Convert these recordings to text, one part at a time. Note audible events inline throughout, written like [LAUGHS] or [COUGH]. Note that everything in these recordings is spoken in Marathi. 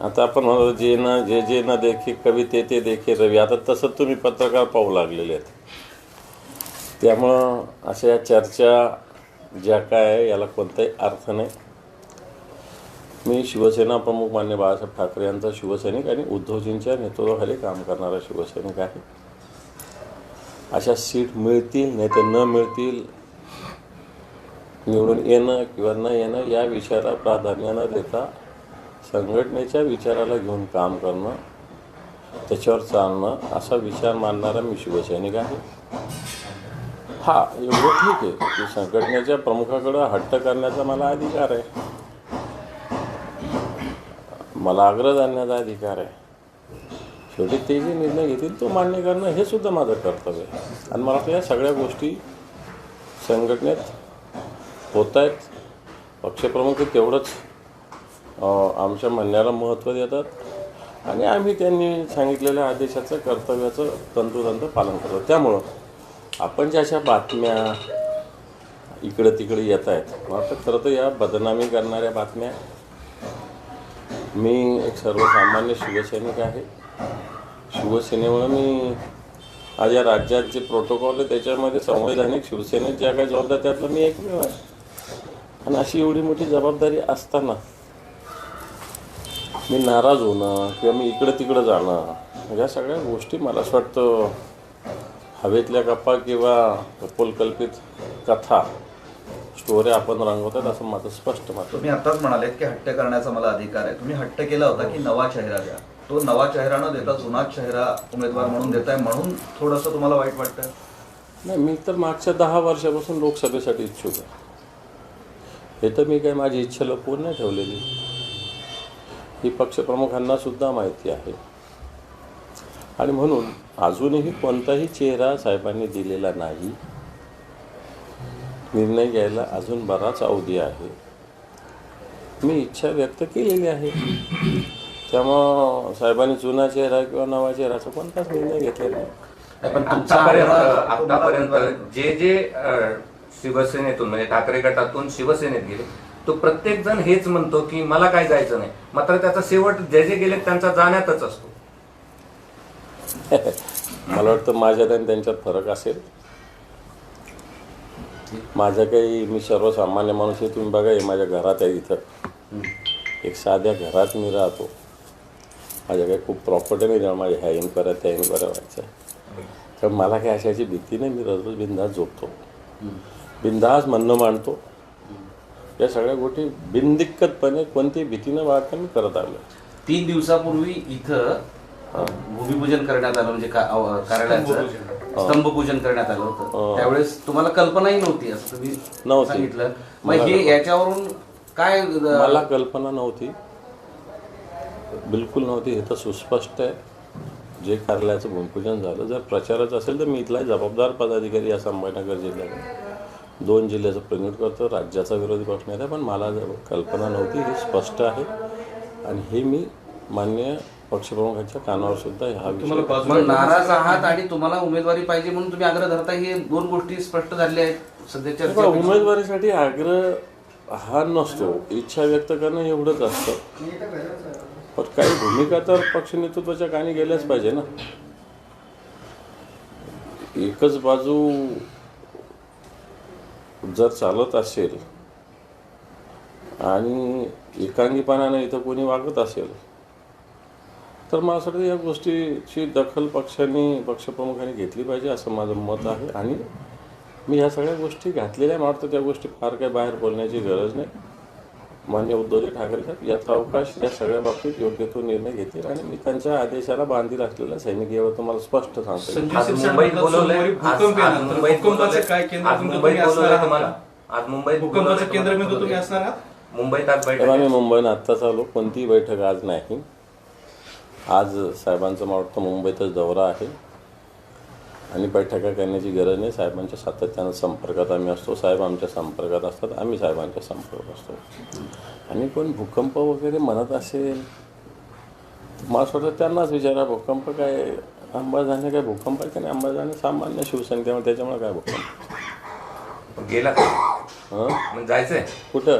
आता आपण म्हणतो जे न जे जे न देखे कवी ते ते देखे रवी. आता तसं तुम्ही पत्रकार पाहू लागलेले आहेत. त्यामुळं अशा या चर्चा ज्या काय आहे याला कोणताही अर्थ नाही. मी शिवसेना प्रमुख मान्य बाळासाहेब ठाकरे यांचा शिवसैनिक आणि उद्धवजींच्या नेतृत्वाखाली काम करणारा शिवसैनिक आहे. अशा सीट मिळतील नाही तर न मिळतील निवडून येणं किंवा न येणं या विषयाला प्राधान्य न देता संघटनेच्या विचाराला घेऊन काम करणं त्याच्यावर चालणं असा विचार मानणारा मी शिवसैनिक आहे. हा एवढं ठीक आहे की संघटनेच्या प्रमुखाकडं हट्ट करण्याचा मला अधिकार आहे. मला आग्रह जाणण्याचा अधिकार आहे. शेवटी ते जे निर्णय घेतील तो मान्य करणं हे सुद्धा माझं कर्तव्य आहे. आणि मला वाटतं या सगळ्या गोष्टी संघटनेत होत आहेत. पक्षप्रमुख तेवढंच आमच्या म्हणण्याला महत्त्व देतात. आणि आम्ही त्यांनी सांगितलेल्या आदेशाचं कर्तव्याचं तंतोतंत पालन करतो. त्यामुळं आपण ज्या अशा बातम्या इकडं तिकडे येत आहेत मला खरं तर या बदनामी करणाऱ्या बातम्या मी एक सर्वसामान्य शिवसैनिक आहे. शिवसेनेमुळे मी आज या राज्यात जे प्रोटोकॉल आहे त्याच्यामध्ये संवैधानिक शिवसेनेत ज्या काही जबाबदार त्यातलं मी एकमेव आहे. आणि अशी एवढी मोठी जबाबदारी असताना मी नाराज होणं किंवा मी इकडं तिकडं जाणं या सगळ्या गोष्टी मला असं वाटतं हवेतल्या गप्पा किंवा कपोलकल्पित कथा स्टोऱ्या आपण रंगवतात असं माझं स्पष्ट मत. तुम्ही आताच म्हणालेत की हट्ट करण्याचा मला अधिकार आहे. तुम्ही हट्ट केला होता की नवा चेहरा द्या. तो नवा चेहरा न देता जुना चेहरा उमेदवार म्हणून देताय म्हणून थोडंसं तुम्हाला वाईट वाटतं? नाही मी तर मागच्या दहा वर्षापासून लोकसभेसाठी इच्छुक आहे. हे तर मी काही माझी इच्छा लपवून नाही ठेवलेली. ही पक्षप्रमुखांना सुद्धा माहिती आहे. आणि म्हणून अजूनही कोणताही चेहरा साहेबांनी दिलेला नाही. निर्णय घ्यायला अजून बराच अवधी आहे. मी इच्छा व्यक्त केलेली आहे. त्यामुळं साहेबांनी जुना चेहरा किंवा नवा चेहराचा कोणताच निर्णय घेतलेला नाही. पण तुमच्यापर्यंत आतापर्यंत जे जे शिवसेनेतून म्हणजे ठाकरे गटातून शिवसेनेत गेले तो प्रत्येक जण हेच म्हणतो की मला काय जायचं नाही. मात्र त्याचा शेवट जे जे गेले त्यांचा जाण्यातच असतो. [LAUGHS] मला वाटतं माझ्यात आणि त्यांच्यात फरक असेल. माझं काही मी सर्वसामान्य माणूस आहे तुम्ही बघा हे माझ्या घरात आहे इथं. एक साध्या घरात मी राहतो. माझ्या काही खूप प्रॉपर्टी नाही जेव्हा माझ्या ह्या इन्क्वायऱ्या त्या इन्क्वायऱ्या व्हायच्या तर मला काही अशाची भीती नाही मी रोज बिंदास झोपतो. बिंदास म्हणणं मांडतो. या सगळ्या गोष्टी बिनदिक्कतपणे कोणतीही भीती न वाटता मी करत आलो. तीन दिवसापूर्वी इथं भूमिपूजन करण्यात आलं म्हणजे कार्यालयाचं स्तंभपूजन. करण्यात आलं होतं. त्यावेळेस तुम्हाला कल्पनाही नव्हती असं तुम्ही नव्हती. सांगितलं. मग हे याच्यावरून काय मला कल्पना नव्हती. बिलकुल नव्हती. हे तर सुस्पष्ट आहे. जे कार्यालयाचं भूमिपूजन झालं जर प्रचाराचं असेल तर मी इथला जबाबदार पदाधिकारी या संभाजीनगर जिल्ह्यात दोन जिल्ह्याचं प्रतिनिधित्व करतो राज्याचा विरोधी पक्ष नेता पण मला जर कल्पना नव्हती हे स्पष्ट आहे. आणि हे मी मान्य पक्षप्रमुखांच्या कानावर सुद्धा हा विषय नाराज आहात आणि तुम्हाला उमेदवारी पाहिजे म्हणून तुम्ही आग्रह धरता हे दोन गोष्टी स्पष्ट झालेल्या आहेत सध्याच्या उमेदवारीसाठी आग्रह हा नसतो. इच्छा व्यक्त करणं एवढंच असतं. पण काही भूमिका तर पक्ष नेतृत्वाच्या कानी गेल्याच पाहिजे ना. एकच बाजू जर चालत असेल आणि एकांगीपणाने इथं कोणी वागत असेल तर मला असं वाटतं या गोष्टीची दखल पक्षांनी पक्षप्रमुखांनी घेतली पाहिजे असं माझं मत आहे. आणि मी ह्या सगळ्या गोष्टी घातलेल्या मला वाटतं त्या गोष्टी फार काही बाहेर बोलण्याची गरज नाही. मान्य उद्धवजी ठाकरे साहेब याचा अवकाश या सगळ्या बाबतीत योग्य तो निर्णय घेतील आणि मी त्यांच्या आदेशाला बांधील असलेला सैनिक यावर तुम्हाला स्पष्ट सांगतो. मुंबईत बोलवलंय. सोमवारी आज मुंबईत भूकंपाचं केंद्र बिंदू मुंबईत तुम्ही असणार आहात? तुम्हाला. तुम्हाला. आज बैठक आत्ताच आलो. कोणतीही बैठक आज नाही. आज साहेबांचा मला वाटतं मुंबईतच दौरा आहे. आणि बैठका करण्याची गरज नाही. साहेबांच्या सातत्यानं संपर्कात आम्ही असतो. साहेब आमच्या संपर्कात असतात. आम्ही साहेबांच्या संपर्कात असतो. आणि कोण भूकंप वगैरे म्हणत असेल मला असं वाटतं त्यांनाच विचारा भूकंप काय अंबाजाने काय भूकंप आहे की नाही? अंबाजाने सामान्य शिवसैनिक त्यामुळे त्याच्यामुळे काय भूकंप? गेला? हां? जायचंय? कुठं?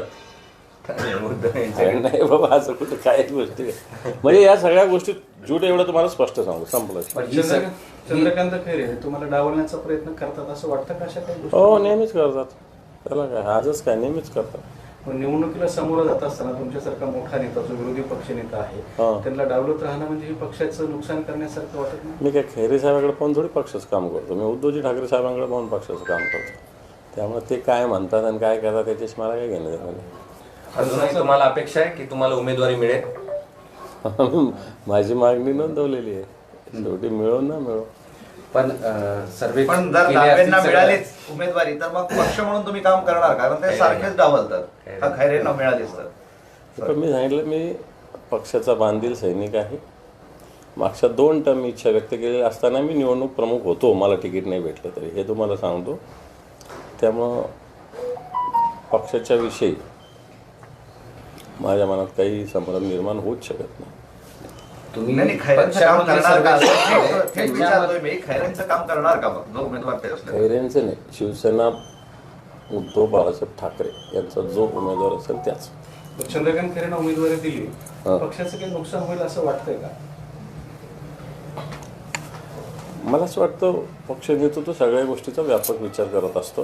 नाही बाबा असं कुठे काय गोष्टी आहे. म्हणजे या सगळ्या गोष्टी जूट एवढं तुम्हाला स्पष्ट सांगू संपलं. पण चंद्रकांत चंद्रकांत खैरे हे तुम्हाला डावलण्याचा प्रयत्न करतात असं वाटतं का अशा काही गोष्टी? हो नेहमीच करतात. त्याला काय आजच काय नेहमीच करतात. पण निवडणुकीला सामोरं जात असताना तुमच्यासारखा मोठा नेता जो विरोधी पक्ष नेता आहे हा. त्यांना डावलत राहणं म्हणजे हे पक्षाचं नुकसान करण्यासारखं वाटत नाही? मी काय खैरे साहेबांकडे पाहून थोडी पक्षाचं काम करतो. मी उद्धवजी ठाकरे साहेबांकडे पाहून पक्षाचं काम करतो. त्यामुळे ते काय म्हणतात आणि काय करतात त्याच्याशी मला काय घेणं देणं नाही. अजूनही तुम्हाला अपेक्षा आहे की तुम्हाला उमेदवारी मिळेल. माझी मागणी नोंदवलेली आहे. शेवटी मिळो ना मिळो. पण अं, सर्वे पण जर केले डाव्यांना असतील सगळ्या- मिळालीच उमेदवारी तर मग पक्ष म्हणून तुम्ही काम करणार कारण ते सारखेच डावलतात. हा खैरेंना मिळालीच तर? पण मी सांगितलं मी पक्षाचा बांधील सैनिक आहे. मागच्या दोन टर्म मी इच्छा व्यक्त केलेली असताना मी निवडणूक प्रमुख होतो. मला तिकीट नाही भेटलं तरी. हे तुम्हाला सांगतो. त्यामुळं पक्षाच्या विषयी माझ्या मनात काही संभ्रम निर्माण होऊच शकत नाही. तुम्ही नाही नाही, खैरेंचं काम पक्षामधले करणार का? सर्वे- थेट- थेट विचारतोय मी खैरेंचं काम करणार का मग जो उमेदवार ते असले खैरेंचे नाही शिवसेना उद्धव बाळासाहेब ठाकरे यांचा जो उमेदवार असेल त्याच. चंद्रकांत खैरेंना उमेदवारी दिली. हा. पक्षाचं काही नुकसान होईल असं वाटतंय का? मला असं वाटतं पक्ष नेतृत्व सगळ्या गोष्टीचा व्यापक विचार करत असतो.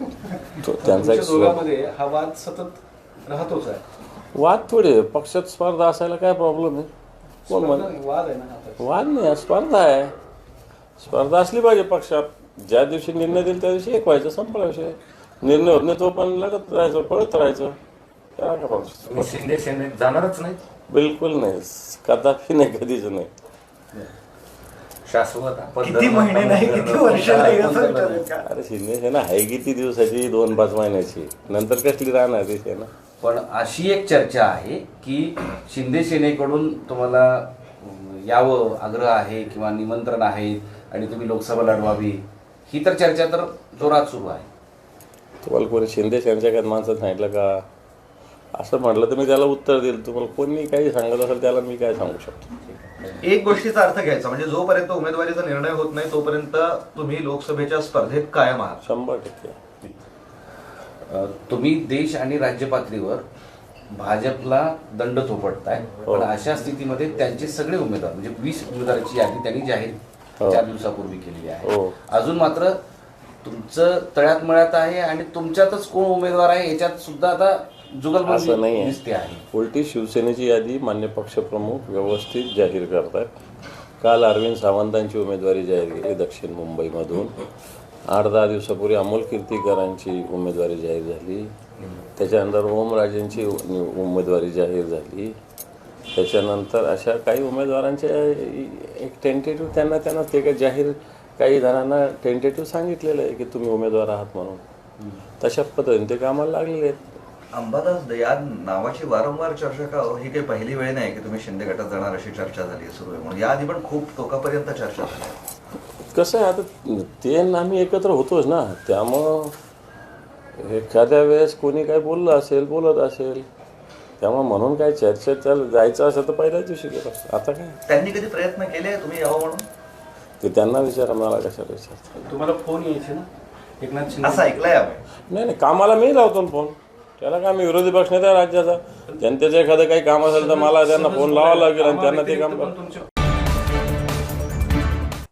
तो त्यांचा तुमच्या एक दोघांमध्ये हा वाद सतत राहतोच आहे. वाद थोडे. पक्षात स्पर्धा असायला काय प्रॉब्लेम आहे? कोण म्हण स्पर्धा नाही, वाद आहे ना आता. वाद नाही स्पर्धा आहे. स्पर्धा असली पाहिजे पक्षात. ज्या दिवशी निर्णय देईल त्या दिवशी एक व्हायचं संपला विषय. निर्णय होत नाही तो पण लढत राहायचं पळत राहायचं. काय? तुम्ही शिंदे सेनेत जाणारच नाही? बिलकुल नाही. कदापि नाही कधीच नाही. शाश्वत आपण किती महिने नाही किती वर्ष नाही असं विचारेल का अरे शिंदे सेना आहे किती दिवसाची? दोन पाच महिन्याची. नंतर कसली राहणार ती सेना? पण अशी एक चर्चा आहे की शिंदे सेनेकडून तुम्हाला यावं आग्रह आहे किंवा निमंत्रण आहे आणि तुम्ही लोकसभा लढवावी ही तर चर्चा तर जोरात सुरू आहे. तुम्हाला कोणी शिंदे सेनेच्या काय माणसात सांगितलं का? असं म्हटलं तर मी त्याला उत्तर देईल. तुम्हाला कोणी काही सांगत असेल त्याला मी काय सांगू शकतो? एक गोष्टीचा अर्थ घ्यायचा म्हणजे जोपर्यंत उमेदवारीचा निर्णय होत नाही तोपर्यंत तुम्ही लोकसभेच्या स्पर्धेत कायम आहात शंभर टक्के तुम्ही देश आणि राज्य पातळीवर भाजपला दंड थोपटताय पण अशा स्थितीमध्ये त्यांचे सगळे उमेदवार म्हणजे वीस उमेदवारांची यादी त्यांनी जाहीर हो. चार दिवसापूर्वी केलेली आहे हो. अजून मात्र तुमचं तळ्यात मळ्यात आहे आणि तुमच्यातच कोण उमेदवार आहे याच्यात सुद्धा आता असं नाही दिसते आहे. उलटी शिवसेनेची यादी मान्य पक्षप्रमुख व्यवस्थित जाहीर करतात काल अरविंद सावंतांची उमेदवारी जाहीर केली दक्षिण मुंबईमधून. आठ दहा दिवसापूर्वी अमोल कीर्तीकरांची उमेदवारी जाहीर झाली. त्याच्यानंतर ओमराजेंची उ- उमेदवारी जाहीर झाली. त्याच्यानंतर अशा काही उमेदवारांचे एक टेंटेटिव्ह त्यांना त्यांना ते काय जाहीर काही जणांना टेंटेटिव्ह सांगितलेलं आहे की तुम्ही उमेदवार आहात म्हणून. तशा पद्धतीने ते कामाला लागलेले आहेत. अंबादास या नावाची वारंवार चर्चा का हो? ही काही पहिली वेळ नाही की तुम्ही शिंदे गटात जाणार अशी चर्चा झाली आहे सुरू आहे म्हणून. याआधी पण खूप टोकापर्यंत चर्चा झाली. कसं आहे आता ते आम्ही एकत्र होतोच ना. त्यामुळं एखाद्या वेळेस कोणी काय बोललं असेल बोलत असेल त्यामुळे म्हणून काय चर्चेत चाल जायचं असेल तर पहिल्याच दिवशी गेलं. आता काय? त्यांनी कधी प्रयत्न केले? तुम्ही यावं म्हणून? ते त्यांना विचारा मला कशाला विचारतात तुम्हाला फोन यायचे ना? एकनाथ शिंदे असं ऐकलंय नाही नाही कामाला मी लावतो फोन. त्याला काय मी विरोधी पक्ष नेता राज्याचा? जनतेचं एखादं काही काम असेल तर मला त्यांना फोन लावावा लागेल आणि त्यांना ते काम